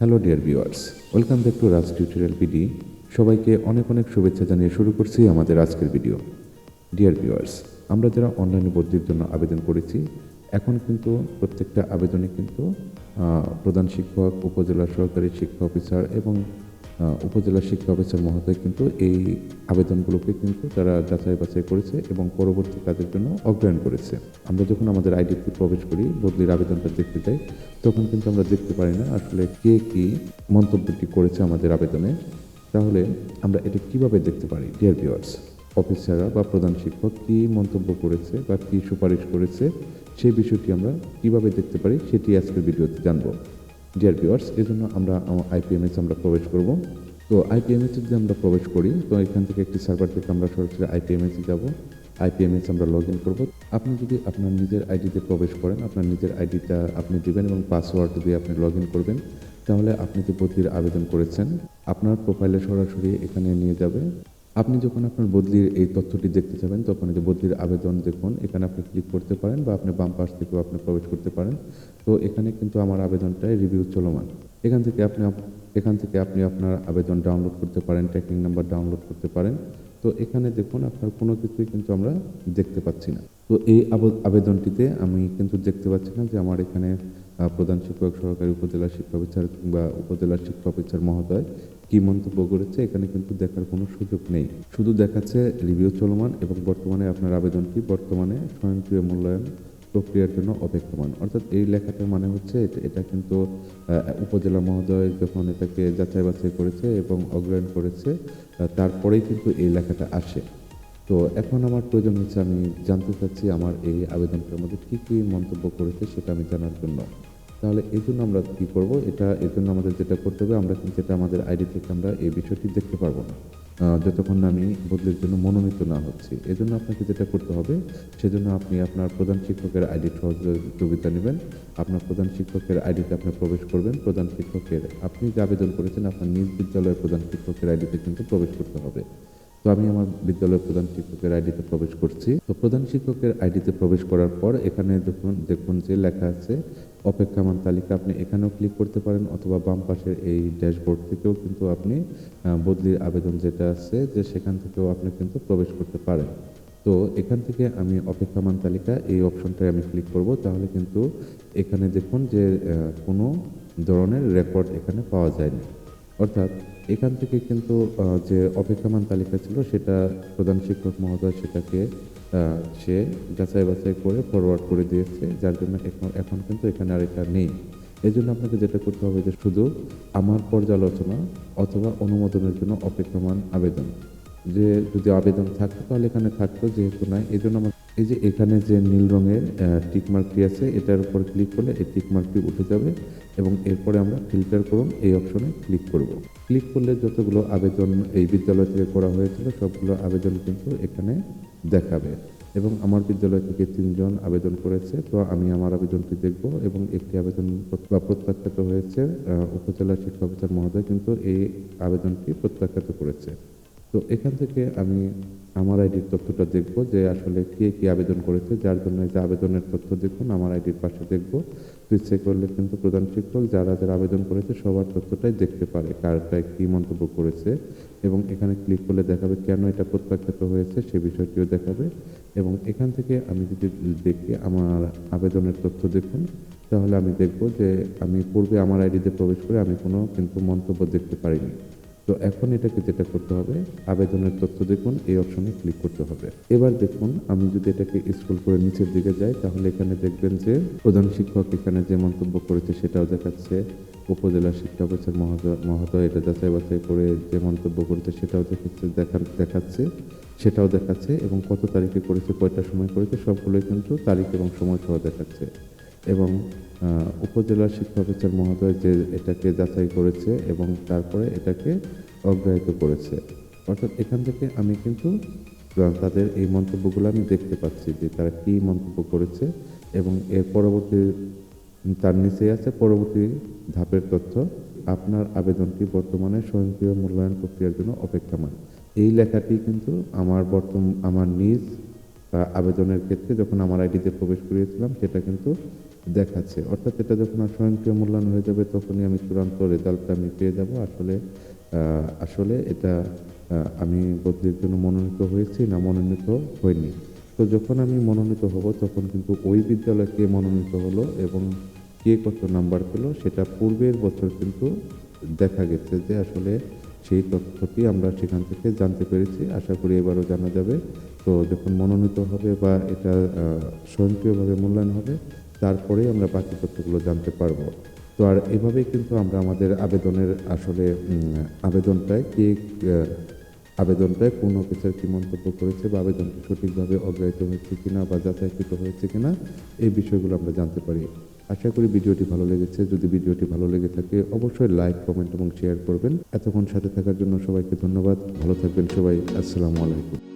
Hello dear viewers welcome back to Raj tutorial PD সবাইকে অনেক অনেক শুভেচ্ছা জানিয়ে শুরু করছি আমাদের আজকের ভিডিও ডিয়ার ভিউয়ার্স আমরা যারা অনলাইনে বদলির জন্য আবেদন করেছি, এখন কিন্তু প্রত্যেকটা আবেদনে কিন্তু প্রধান শিক্ষক, উপজেলা সরকারি শিক্ষা অফিসার এবং উপজেলা শিক্ষা অফিসার মহোদয় কিন্তু এই আবেদনগুলোকে কিন্তু তারা যাচাই বাছাই করেছে এবং পরবর্তী কাজের জন্য অগ্রহণ করেছে। আমরা যখন আমাদের আইডিতে প্রবেশ করি, বদলির আবেদনটা দেখতে যাই, তখন কিন্তু আমরা দেখতে পারি না আসলে কে কি মন্তব্যটি করেছে আমাদের আবেদনে। তাহলে আমরা এটা কীভাবে দেখতে পারি? ডিয়ার ভিউয়ার্স অফিসাররা বা প্রধান শিক্ষক কি মন্তব্য করেছে বা কি সুপারিশ করেছে, সেই বিষয়টি আমরা কীভাবে দেখতে পারি সেটি আজকের ভিডিওতে জানব। ডিয়ার ভিউয়ার্স এই জন্য আমরা আইপিএমএস আমরা প্রবেশ করব। তো আইপিএমএস যদি আমরা প্রবেশ করি, তো এখান থেকে একটি সার্ভার থেকে আমরা সরাসরি আইপিএমএসে যাব। আইপিএমএস আমরা লগ ইন করব। আপনি যদি আপনার নিজের আইডিতে প্রবেশ করেন, আপনার নিজের আইডিটা আপনি দিবেন এবং পাসওয়ার্ড দিয়ে আপনি লগ ইন করবেন, তাহলে আপনি যে বদলির আবেদন করেছেন, আপনার প্রোফাইলে সরাসরি এখানে নিয়ে যাবে। আপনি যখন আপনার বদলির এই তথ্যটি দেখতে যাবেন, তখন যে বদলির আবেদন দেখুন, এখানে আপনি ক্লিক করতে পারেন বা আপনি বাম পাশ থেকেও আপনি প্রবেশ করতে পারেন। তো এখানে কিন্তু আমার আবেদনটায় রিভিউ চলমান। এখান থেকে আপনি এখান থেকে আপনি আপনার আবেদন ডাউনলোড করতে পারেন ট্র্যাকিং নাম্বার ডাউনলোড করতে পারেন। তো এখানে দেখুন, আপনার কোনো কিছুই কিন্তু আমরা দেখতে পাচ্ছি না। তো এই আব- আবেদনটিতে আমি কিন্তু দেখতে পাচ্ছি না যে আমার এখানে প্রধান শিক্ষক, সহকারী উপজেলা শিক্ষা অফিসার কিংবা উপজেলা শিক্ষা অফিসার মহোদয় কি মন্তব্য করেছে, এখানে কিন্তু দেখার কোনো সুযোগ নেই। শুধু দেখাচ্ছে রিভিউ চলমান এবং বর্তমানে আপনার আবেদনটি বর্তমানে স্বয়ংক্রিয় মূল্যায়ন প্রক্রিয়ার জন্য অপেক্ষমান। অর্থাৎ এই লেখাটার মানে হচ্ছে এটা- কিন্তু উপজেলা মহোদয় যখন এটাকে যাচাই বাছাই করেছে এবং অগ্রহণ করেছে তারপরেই কিন্তু এই লেখাটা আসে। তো এখন আমার প্রয়োজন হচ্ছে আমি জানতে চাচ্ছি আমার এই আবেদনটার মধ্যে কী কী মন্তব্য করেছে সেটা আমি জানার জন্য। তাহলে এই জন্য আমরা কী করব? এটা এর জন্য আমাদের যেটা করতে হবে, আমরা কিন্তু এটা আমাদের আইডি থেকে আমরা এই বিষয়টি দেখতে পারব না। যতক্ষণ না আমি বদলির জন্য মনোনীত না হচ্ছি। এই জন্য আপনাকে যেটা করতে হবে, সেজন্য আপনি আপনার প্রধান শিক্ষকের আইডি সহযোগিতা নেবেন। আপনার প্রধান শিক্ষকের আইডিতে আপনি প্রবেশ করবেন। প্রধান শিক্ষকের, আপনি যে আবেদন করেছেন, আপনার নিজ বিদ্যালয়ের প্রধান শিক্ষকের আইডিতে কিন্তু প্রবেশ করতে হবে। তো আমি আমার বিদ্যালয়ের প্রধান শিক্ষকের আইডিতে প্রবেশ করছি। তো প্রধান শিক্ষকের আইডিতে প্রবেশ করার পর এখানে দেখুন দেখুন যে লেখা আছে অপেক্ষামান তালিকা আপনি এখানেও ক্লিক করতে পারেন অথবা বাম পাশের এই ড্যাশবোর্ড থেকেও কিন্তু আপনি বদলির আবেদন যেটা আছে যে সেখান থেকেও আপনি কিন্তু প্রবেশ করতে পারেন। তো এখান থেকে আমি অপেক্ষামান তালিকা এই অপশনটায় আমি ক্লিক করব, তাহলে কিন্তু এখানে দেখুন যে কোনো ধরনের রেকর্ড এখানে পাওয়া যায়নি। অর্থাৎ এখান থেকে কিন্তু যে অপেক্ষামান তালিকা ছিল, সেটা প্রধান শিক্ষক মহোদয় সেটাকে সে যাচাই বাছাই করে ফরওয়ার্ড করে দিয়েছে, যার জন্য এখন এখন কিন্তু এখানে আর এটা নেই। এই জন্য আপনাকে যেটা করতে হবে যে শুধু আমার পর্যালোচনা অথবা অনুমোদনের জন্য অপেক্ষমান আবেদন। যে যদি আবেদন থাকতো তাহলে এখানে থাকতো যেহেতু নাই। এই জন্য আমার এই যে এখানে যে নীল রঙের টিকমার্কটি আছে, এটার উপর ক্লিক করলে এই টিকমার্কটি উঠে যাবে এবং এরপরে আমরা ফিল্টার করুন, এই অপশনে ক্লিক করব। ক্লিক করলে যতগুলো আবেদন এই বিদ্যালয় থেকে করা হয়েছিল, সবগুলো আবেদন কিন্তু এখানে দেখাবে। এবং আমার বিদ্যালয় থেকে তিনজন আবেদন করেছে, তো আমি আমার আবেদনটি দেখব এবং একটি আবেদন প্রত্যাখ্যাত হয়েছে উপজেলা শিক্ষা অফিসার মহোদয় কিন্তু এই আবেদনটি প্রত্যাখ্যাত করেছে। তো এখান থেকে আমি আমার আইডির তথ্যটা দেখব যে আসলে কে কি আবেদন করেছে, যার জন্য যে আবেদনের তথ্য দেখুন, আমার আইডির পাশে দেখব। সুইচে করলে কিন্তু প্রধান শিক্ষক যারা যারা আবেদন করেছে সবার তথ্যটাই দেখতে পারে কারটায় কি মন্তব্য করেছে এবং এখানে ক্লিক করলে দেখাবে কেন এটা প্রত্যাখ্যাত হয়েছে, সে বিষয়টিও দেখাবে। এবং এখান থেকে আমি যদি দেখি আমার আবেদনের তথ্য দেখুন, তাহলে আমি দেখব যে আমি পূর্বে আমার আইডিতে প্রবেশ করে আমি কোনো কিন্তু মন্তব্য দেখতে পারিনি। তো এখন এটাকে যেটা করতে হবে, আবেদনের তথ্য দেখুন, এই অপশনে ক্লিক করতে হবে। এবার দেখুন, আমি যদি এটাকে স্ক্রল করে নিচের দিকে যাই, তাহলে এখানে দেখবেন যে প্রধান শিক্ষক এখানে যে মন্তব্য করেছে সেটাও দেখাচ্ছে। উপজেলা শিক্ষা অফিসার মহোদয় এটা যাচাই বাছাই করে যে মন্তব্য করেছে সেটাও দেখাচ্ছে, দেখা, দেখাচ্ছে, সেটাও দেখাচ্ছে এবং কত তারিখে করেছে, কয়টার সময় করেছে, সবগুলোই কিন্তু তারিখ এবং সময় সহ দেখাচ্ছে। এবং উপজেলা শিক্ষা অফিসার মহোদয় যে এটাকে যাচাই করেছে এবং তারপরে এটাকে অগ্রাহ্য করেছে। অর্থাৎ এখান থেকে আমি কিন্তু তাদের এই মন্তব্যগুলো আমি দেখতে পাচ্ছি যে তারা কী মন্তব্য করেছে এবং এর পরবর্তী, তার নিচেই আছে পরবর্তী ধাপের তথ্য। আপনার আবেদনটি বর্তমানে স্বয়ংক্রিয় মূল্যায়ন প্রক্রিয়ার জন্য অপেক্ষমান। এই লেখাটি কিন্তু আমার বর্তমান আমার নিজ আবেদনের ক্ষেত্রে যখন আমার আইডিতে প্রবেশ করিয়েছিলাম, সেটা কিন্তু দেখাচ্ছে। অর্থাৎ এটা যখন আর স্বয়ংক্রিয় মূল্যায়ন হয়ে যাবে, তখনই আমি চূড়ান্ত রেজাল্টটা আমি পেয়ে যাব। আসলে আসলে এটা আমি বদলির জন্য মনোনীত হয়েছি না মনোনীত হইনি। তো যখন আমি মনোনীত হব, তখন কিন্তু ওই বিদ্যালয় কে মনোনীত হলো এবং কে কত নাম্বার পেল, সেটা পূর্বের বছর কিন্তু দেখা গেছে যে আসলে সেই তথ্যটি আমরা সেখান থেকে জানতে পেরেছি। আশা করি এবারও জানা যাবে। তো যখন মনোনীত হবে বা এটা স্বয়ংক্রিয়ভাবে মূল্যায়ন হবে তারপরেই আমরা বাকি তথ্যগুলো জানতে পারব। তো আর এভাবেই কিন্তু আমরা আমাদের আবেদনের আসলে আবেদনটায় কে আবেদনটায় পূর্ণ অফিসার কী মন্তব্য করেছে বা আবেদনটি সঠিকভাবে অগ্রাহ্য হয়েছে কিনা বা যাচাইকৃত হয়েছে কিনা, এই বিষয়গুলো আমরা জানতে পারি। আশা করি ভিডিওটি ভালো লেগেছে। যদি ভিডিওটি ভালো লেগে থাকে, অবশ্যই লাইক, কমেন্ট এবং শেয়ার করবেন। এতক্ষণ সাথে থাকার জন্য সবাইকে ধন্যবাদ। ভালো থাকবেন সবাই। আসসালামু আলাইকুম।